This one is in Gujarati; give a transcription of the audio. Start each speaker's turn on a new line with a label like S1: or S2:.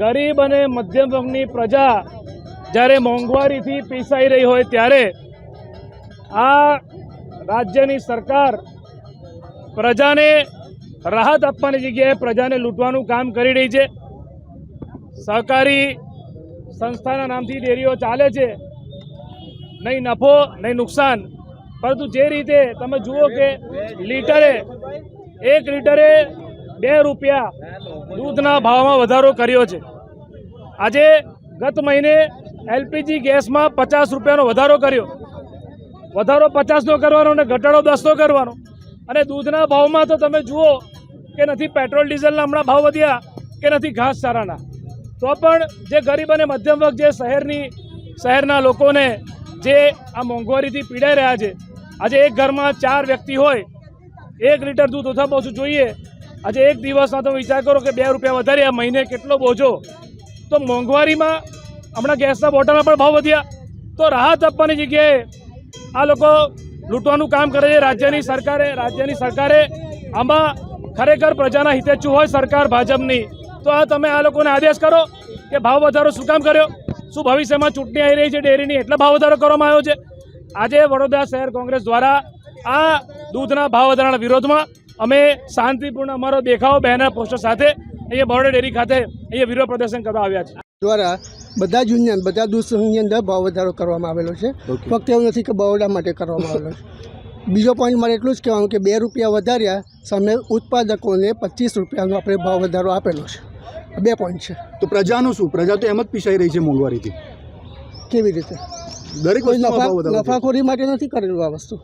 S1: ગરીબ અને મધ્યમ વર્ગની પ્રજા જ્યારે મોંઘવારીથી પીસાઈ રહી હોય ત્યારે આ રાજ્યની સરકાર પ્રજાને રાહત આપવાની જગ્યાએ પ્રજાને લૂંટવાનું કામ કરી રહી છે. સહકારી સંસ્થાના નામથી ડેરીઓ ચાલે છે. નહીં નફો, નહીં નુકસાન. પરંતુ જે રીતે તમે જુઓ કે લીટરે એક લીટરે બે રૂપિયા દૂધના ભાવમાં વધારો કર્યો છે. આજે ગત મહિને એલપીજી ગેસમાં પચાસ રૂપિયાનો વધારો કર્યો. વધારો પચાસનો કરવાનો અને ઘટાડો દસનો કરવાનો. અને દૂધના ભાવમાં તો તમે જુઓ કે નથી પેટ્રોલ, ડીઝલના હમણાં ભાવ વધ્યા કે નથી ઘાસ ચારાના તો પણ જે ગરીબ અને મધ્યમ વર્ગ જે શહેરની, શહેરના લોકોને જે આ મોંઘવારીથી પીડાઈ રહ્યા છે. આજે એક ઘરમાં ચાર વ્યક્તિ હોય, એક લીટર દૂધ ઓછા ઓછું જોઈએ આજે એક દિવસમાં તમે વિચાર કરો કે બે રૂપિયા વધારે આ મહિને કેટલો બોજો. તો મોંઘવારીમાં હમણાં ગેસના બોટલના પણ ભાવ વધ્યા. તો રાહત આપવાની જગ્યાએ આ લોકો લૂંટવાનું કામ કરે છે. રાજ્યની સરકારે રાજ્યની સરકારે આમાં ખરેખર પ્રજાના હિતેચ્છુ હોય સરકાર ભાજપની. તો આ તમે આ લોકોને આદેશ કરો કે ભાવ વધારો શું કામ કર્યો? શું ભવિષ્યમાં ચૂંટણી આવી રહી છે ડેરીની? એટલે ભાવ વધારો કરવામાં આવ્યો છે. આજે વડોદરા શહેર કોંગ્રેસ દ્વારા આ દૂધના ભાવ વધારાના વિરોધમાં અમે શાંતિપૂર્ણ અમારો દેખાવ બેનર પોસ્ટર સાથે અહીંયા બરોડા ડેરી ખાતે અહીંયા વિરોધ પ્રદર્શન કરવા આવ્યા છે.
S2: દ્વારા બધા જ યુનિયન બધા દૂધ સંઘની અંદર ભાવ વધારો કરવામાં આવેલો છે. ફક્ત એવું નથી કે બરોડા માટે કરવામાં આવેલો છે. બીજો પોઈન્ટ મારે એટલું જ કહેવાનું કે બે રૂપિયા વધાર્યા સામે ઉત્પાદકોને પચીસ રૂપિયાનો આપણે ભાવ વધારો આપેલો છે. બે પોઈન્ટ છે.
S3: તો પ્રજાનું શું? પ્રજા તો એમ જ પીસાઈ રહી છે મોંઘવારીથી.
S2: કેવી રીતે?
S3: દરેક.
S2: નફાખોરી માટે નથી કરેલું આ વસ્તુ.